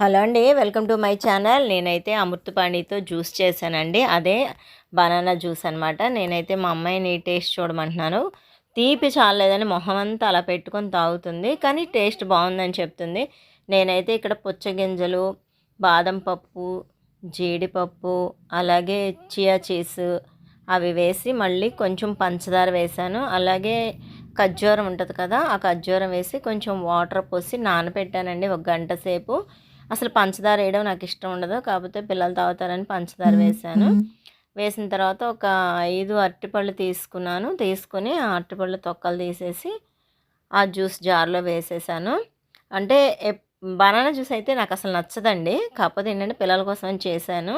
Hello అండి welcome to my channel. నేనైతే అమృతపాణితో juice చేశానండి. అదే బనానా జ్యూస్ అనమాట నేనైతే మా అమ్మాయిని టేస్ట్ చూడమంటున్నాను. తీపి చాలేదని మొహం అంతా అలా పెట్టుకొని తాగుతుంది కానీ టేస్ట్ బాగుందని చెప్తుంది. నేనైతే ఇక్కడ పుచ్చగింజలు బాదం పప్పు జీడిపప్పు అలాగే చియా చీస్ అవి వేసి మళ్ళీ కొంచెం పంచదార వేశాను. అలాగే ఖర్జూరం ఉంటుంది కదా ఆ ఖర్జూరం వేసి కొంచెం వాటర్ పోసి నానబెట్టానండి ఒక గంట సేపు. అసలు పంచదార వేయడం నాకు ఇష్టం ఉండదు. కాకపోతే పిల్లలు తాగుతారని పంచదార వేసాను వేసిన తర్వాత ఒక ఐదు అరటిపళ్ళు తీసుకున్నాను. తీసుకుని ఆ అరటిపళ్ళు తొక్కలు తీసేసి ఆ జ్యూస్ జార్లో వేసేసాను. అంటే బనానా జ్యూస్ అయితే నాకు అసలు నచ్చదండి. కాకపోతే ఏంటంటే పిల్లల కోసం చేశాను.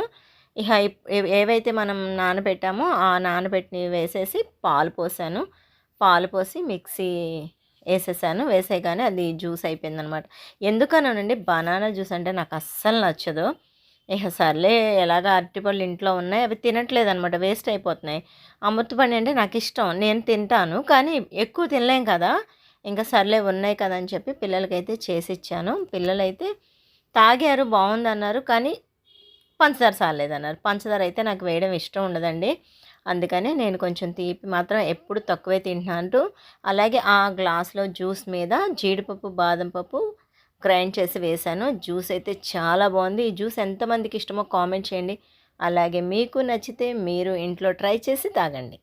ఇక ఏవైతే మనం నానబెట్టామో ఆ నానబెట్టినవి వేసేసి పాలు పోసాను. పాలు పోసి మిక్సీ వేసేసాను వేసేయగానే అది జ్యూస్ అయిపోయిందనమాట. ఎందుకనండి బనానా జ్యూస్ అంటే నాకు అస్సలు నచ్చదు. ఇక సర్లే ఎలాగ అరటిపళ్ళు ఇంట్లో ఉన్నాయి అవి తినట్లేదు అనమాట వేస్ట్ అయిపోతున్నాయి. అమృతపండు అంటే నాకు ఇష్టం నేను తింటాను కానీ ఎక్కువ తినలేం కదా ఇంకా సర్లే ఉన్నాయి కదా అని చెప్పి పిల్లలకైతే చేసి ఇచ్చాను పిల్లలైతే తాగారు బాగుందన్నారు కానీ పంచదార సాలేదన్నారు పంచదార అయితే నాకు వేయడం ఇష్టం ఉండదండి. అందుకనే నేను కొంచెం తీపి మాత్రం ఎప్పుడు తక్కువే తింటున్నాను అలాగే ఆ గ్లాస్లో జ్యూస్ మీద జీడిపప్పు బాదం పప్పు గ్రైండ్ చేసి వేశాను జ్యూస్ అయితే చాలా బాగుంది. ఈ జ్యూస్ ఎంతమందికి ఇష్టమో కామెంట్ చేయండి. అలాగే మీకు నచ్చితే మీరు ఇంట్లో ట్రై చేసి తాగండి.